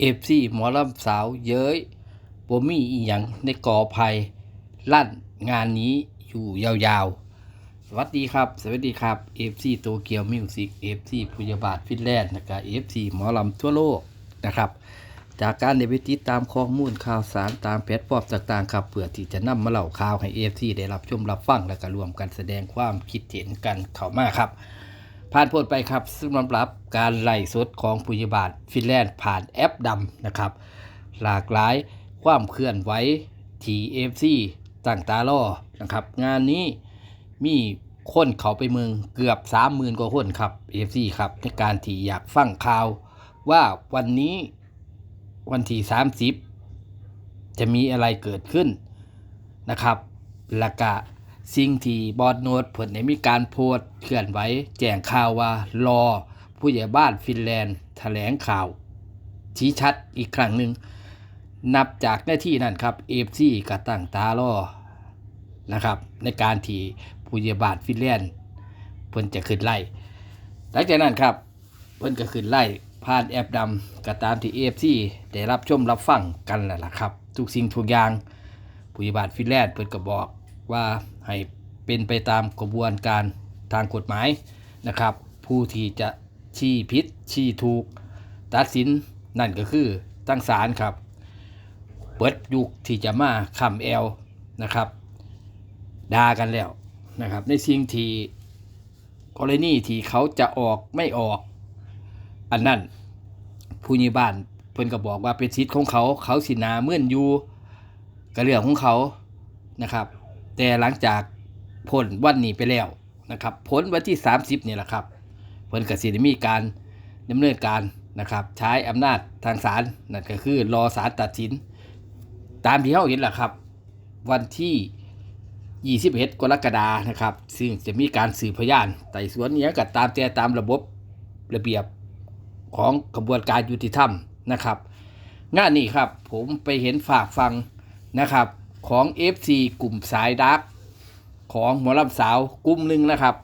เอฟซีหมอลำสาวเย้ยบ่มีอีหยังในกอภัยลั่นงานนี้อยู่ยาวๆ สวัสดีครับ สวัสดีครับเอฟซีโตเกียวมิวสิกเอฟซีพุยาบาทฟินแลนด์นะครับเอฟซีหมอลำทั่วโลกนะครับ จากการได้ไปติดตามข้อมูลข่าวสารตามแพลตฟอร์มต่างๆครับเพื่อที่จะนำมาเล่าข่าวให้เอฟซีได้รับชมรับฟังและก็รวมกันแสดงความคิดเห็นกันเข้ามาครับ ผ่านพ้นไปครับ ซึ่งสำหรับการไล่สดของผู้ยาบาลฟินแลนด์ผ่านแอปดำนะครับ หลากหลายความเคลื่อนไหวทีเอฟซีต่างตาล่อนะครับ งานนี้มีคนเขาไปเมืองเกือบ 30,000 กว่าคนครับเอฟซีครับ ในการที่อยากฟังข่าว ว่าวันนี้วันที่ 30 จะมีอะไรเกิดขึ้นนะครับและกะ สิ่งที่บอดโนดเพิ่นได้มีการโพสต์เคลื่อนไหวแจ้งข่าวว่ารอ ผู้ใหญ่บ้านฟินแลนด์ แถลงข่าว ชี้ชัดอีกครั้งหนึ่ง นับจากหน้าที่นั่นครับเอฟซีก็ตั้งตารอนะครับ ในการที่ผู้ใหญ่บ้านฟินแลนด์เพิ่นจะขึ้นไล่หลังจากนั้นครับเพิ่นก็ขึ้นไล่ผ่านแอปดำก็ตามที่เอฟซีได้รับชมรับฟังกันแล้วล่ะครับ ทุกสิ่งทุกอย่างผู้ใหญ่บ้านฟินแลนด์เพิ่นก็บอก ว่าให้เป็นไปตามกระบวนการทางกฎหมายนะครับ ผู้ที่จะชี้ผิดชี้ถูก ตัดสินนั่นก็คือตั้งศาลครับ เปิดยุคที่จะมาคำแอลนะครับด่ากันแล้วนะครับ ในสิ่งที่กรณีที่เขาจะออกไม่ออก อันนั้นผู้ใหญ่บ้านเพิ่นก็บอกว่าเป็นสิทธิ์ของเขาเขาสินาเมื่อนอยู่กับเรื่องของเขานะครับ แต่หลังจากพ้นวันนี้ไปแล้วนะครับพ้นวันที่ 30นี่แหละครับเพิ่นก็สิได้มีการดำเนินการนะครับ ใช้อำนาจทางศาลนั่นก็คือรอศาลตัดสิน ตามที่เราเห็นแหละครับ วันที่ 21กรกฎานะครับ ซึ่งจะมีการสืบพยานไต่สวนเนี้ยกับตามแต่ตามระบบระเบียบของกระบวนการยุติธรรมนะครับ งานนี้ครับผมไปเห็นฝากฟังนะครับ ของ FC กลุ่มสายดักของหมอลำสาวกลุ่มหนึ่งนะครับ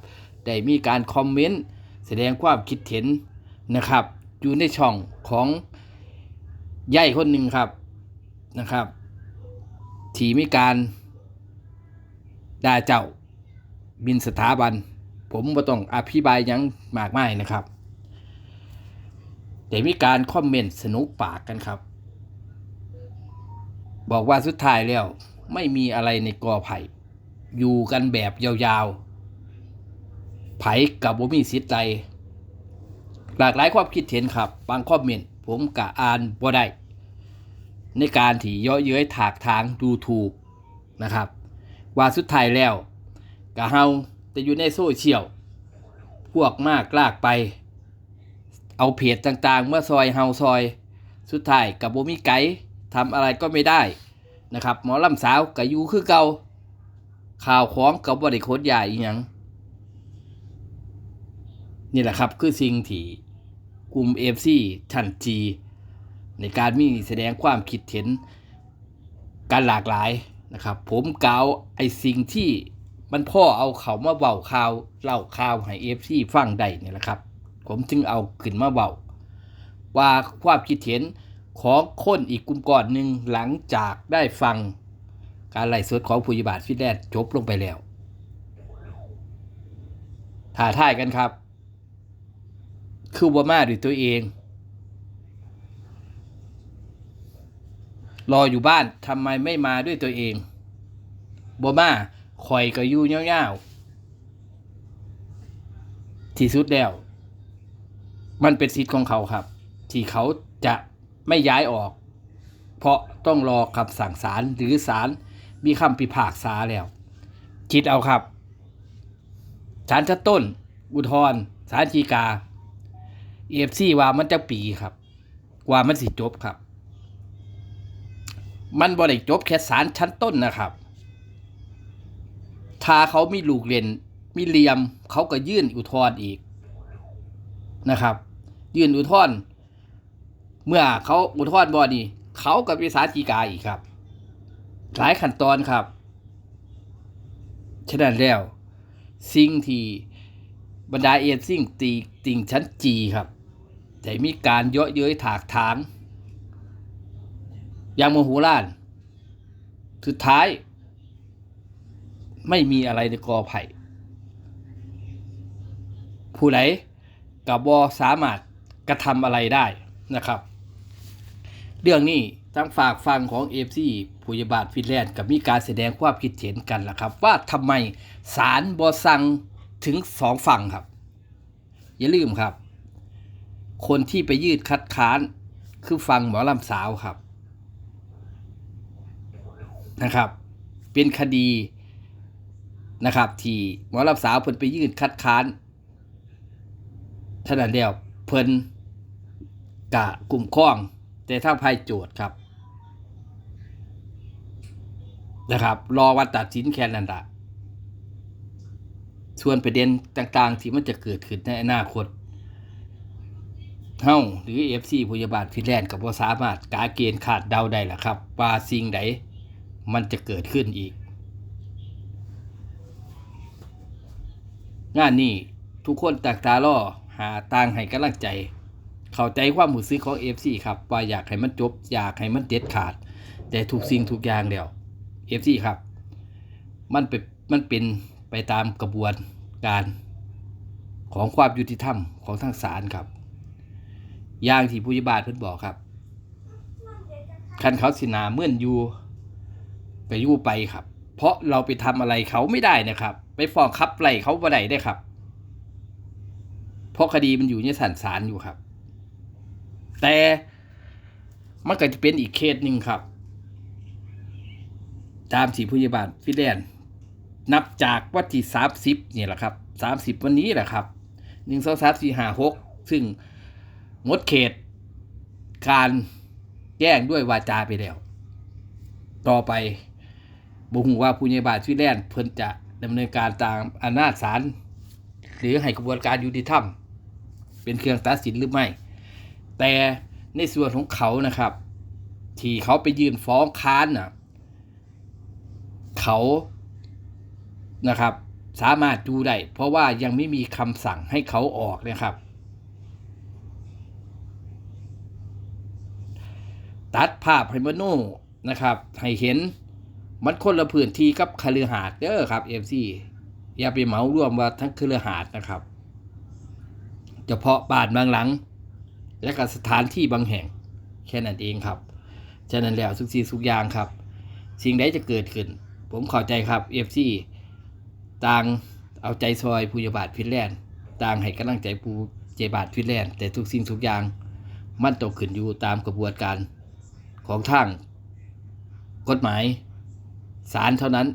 ได้มีการคอมเมนต์แสดงความคิดเห็นนะครับ อยู่ในช่องของย่ายคนหนึ่งครับนะครับที่มีการด่าเจ้าหมินสถาบัน ผมไม่ต้องอภิบายยังมากมายนะครับแต่มีการคอมเมนต์สนุกปากกันครับ บอกว่าสุดท้ายแล้ว ไม่มีอะไรในกอไผ่อยู่กันแบบยาวๆ ไผ่กับบ่มีสิทธิ์ใจหลากหลายความคิดเห็นครับ บางคอมเมนต์ผมกะอ่านบ่ได้ ในการที่เย่อเย้ยถากทางดูถูกนะครับ ว่าสุดท้ายแล้วกะเฮาจะอยู่ในโซเชียลพวกมากลากไป เอาเพจต่างๆ เมื่อซอยเฮาซอย สุดท้ายกับบ่มีไกด์ทำอะไรก็ไม่ได้ นะครับ หมอลำสาวกับยูคือเก่าข่าวของกับบ่ได้โคตใหญ่อีหยังนี่แหละครับคือสิ่งที่กลุ่มเอฟซีชันจีในการมีแสดงความคิดเห็นการหลากหลายนะครับ ผมกล่าวไอ้สิ่งที่มันพ่อเอาเขามาเบาข่าวเล่าข่าวให้เอฟซีฟังได้นี่แหละครับ ผมจึงเอาขึ้นมาเบาว่าความคิดเห็น ของคนอีกกลุ่มก่อนหนึ่งหลังจากได้ฟังการไล่สดของผู้ยิบาทฟินแลนด์จบลงไปแล้วถ่าท่ายกันครับ คือว่ามาด้วยตัวเอง รออยู่บ้านทำไมไม่มาด้วยตัวเองบมาคอยก็อยู่เงาวๆที่สุดแล้ว มันเป็นสิทธิ์ของเขาครับ ที่เขาจะ ไม่ย้ายออก เพราะต้องรอคำสั่งศาลหรือศาลมีคำพิพากษาแล้ว คิดเอาครับศาลชั้นต้น อุทธรณ์ศาลฎีกาเอฟซีว่ามันจะปีครับ กว่ามันสิจบครับ มันบริจบแค่ศาลชั้นต้นนะครับถ้าเขามีลูกเรียนมีเหลี่ยมเขาก็ยื่นอุทธรณ์อีกนะครับ ยื่นอุทธรณ์ เมื่อเขาอุทธรณ์บอนี่เขากับวิสาจีกาอีกครับ หลายขั้นตอนครับฉะนั้นแล้ว สิ่งที่บรรดาเอซิ่งตีติงชั้นจีครับแต่มีการเยาะเย้ยถากถางอย่างโมโหลาน สุดท้าย ไม่มีอะไรในกอไผ่ ผู้ใดกับบอสามารถกระทำอะไรได้นะครับ เรื่องนี้ทั้งฝากฟังของเอฟซีผู้ยบาลฟินแลนด์กับมีการแสดงความคิดเห็นกันล่ะครับ ว่าทำไมศาลบอสั่งถึงสองฝั่งครับ อย่าลืมครับ คนที่ไปยืดคัดค้านคือฟังหมอลำสาวครับนะครับ เป็นคดีนะครับ ที่หมอลำสาวเพิ่นไปยืดคัดค้านท่านั้นเดียวเพิ่นกะกลุ่มข้อง แต่ทาภายโจทย์ครับ นะครับ รอวันตัดสินแค่นั้นละส่วนประเด็นต่างๆ ที่มันจะเกิดขึ้นในอนาคตเฮ้าหรือ FC พยาบาลฟินแลนด์กับว่าสามารถกาเกณฑ์ขาดเดาได้ล่ะครับ ว่าสิ่งใดมันจะเกิดขึ้นอีก งานนี้ทุกคนต่างตารอหาต่างให้กำลังใจ เข้าใจความรู้สึกของ FC ครับว่าอยากให้มันจบ อยากให้มันเด็ดขาด แต่ทุกสิ่งทุกอย่างแล้ว FC ครับ มันเป็นมันเป็นไปตามกระบวนการของความยุติธรรมของทางศาลครับ อย่างที่ผู้ยาบาลเพิ่นบอกครับคันเขาสินาเมื่อนอยู่ก็อยู่ไปครับ เพราะเราไปทำอะไรเขาไม่ได้นะครับ ไปฟ้องขับไล่เขาบ่ได้ได้ครับ เพราะคดีมันอยู่ในสันศาลอยู่ครับ แต่มันก็จะเป็นอีกเคสหนึ่งครับ ตามสีผู้ยาบาลฟิแลนด์นับจากวันที่สามสิบนี่แหละครับสามสิบวันนี้แหละครับหนึ่งสองสามสี่ห้าหกซึ่งงดเขต การแจ้งด้วยวาจาไปแล้ว ต่อไปบุหูว่าผู้ใหญ่บ้านฟิแลนด์เพิ่นจะดำเนินการตามอำนาจศาลหรือให้กระบวนการยุติธรรม เป็นเครื่องตัดสินหรือไม่ แต่ในส่วนของเขานะครับ ที่เขาไปยื่นฟ้องค้านน่ะเขานะครับ สามารถดูได้เพราะว่ายังไม่มีคำสั่งให้เขาออกนะครับ ตัดภาพให้มโนนะครับ ให้เห็นมันคนละพื้นที่กับคฤหาสน์เด้อครับเอฟซีอย่าไปเหมารวมว่าทั้งคฤหาสน์นะครับ เฉพาะบ้านบางหลัง และก็สถานที่บางแห่ง แค่นั้นเองครับ ฉะนั้นแล้วทุกสิ่งทุกอย่างครับ สิ่งใดจะเกิดขึ้น ผมเข้าใจครับเอฟซีต่างเอาใจซอยผู้ยาบาทฟินแลนด์ต่างให้กำลังใจผู้เจบาทฟินแลนด์แต่ทุกสิ่งทุกอย่างมันตกขึ้นอยู่ตามกระบวนการของทางกฎหมายศาลเท่านั้น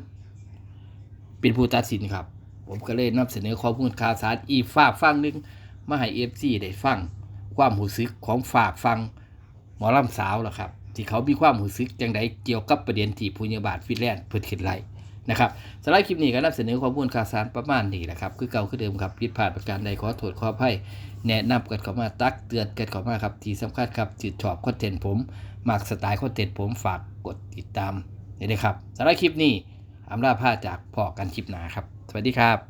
เป็นผู้ตัดสินครับ ผมก็เลยนำเสนอข้อมูลข่าวสารอีกฝากฟังนึงมาให้เอฟซีได้ฟัง ความหูซึกของฝากฟังหมอลำสาวล่ะครับที่เขามีความหูซึกจังไดเกี่ยวกับประเด็นที่ผู้ยาบาทฟินแลนด์เพิ่นขึ้นไล่นะครับสำหรับคลิปนี้ก็นำเสนอข้อมูลข่าวสารประมาณนี้แหละครับ คือเก่าคือเดิมครับผิดพลาดประการใดขอโทษขออภัยแนะนำกันเข้ามาตักเตือนกันเข้ามาครับ ที่สำคัญครับจิตชอบคอนเทนต์ผมมักสไตล์คอนเทนต์ผมฝากกดติดตามนี่เลยครับสำหรับคลิปนี้อำลาผ้าจากพอกันคลิปหนาครับ สวัสดีครับ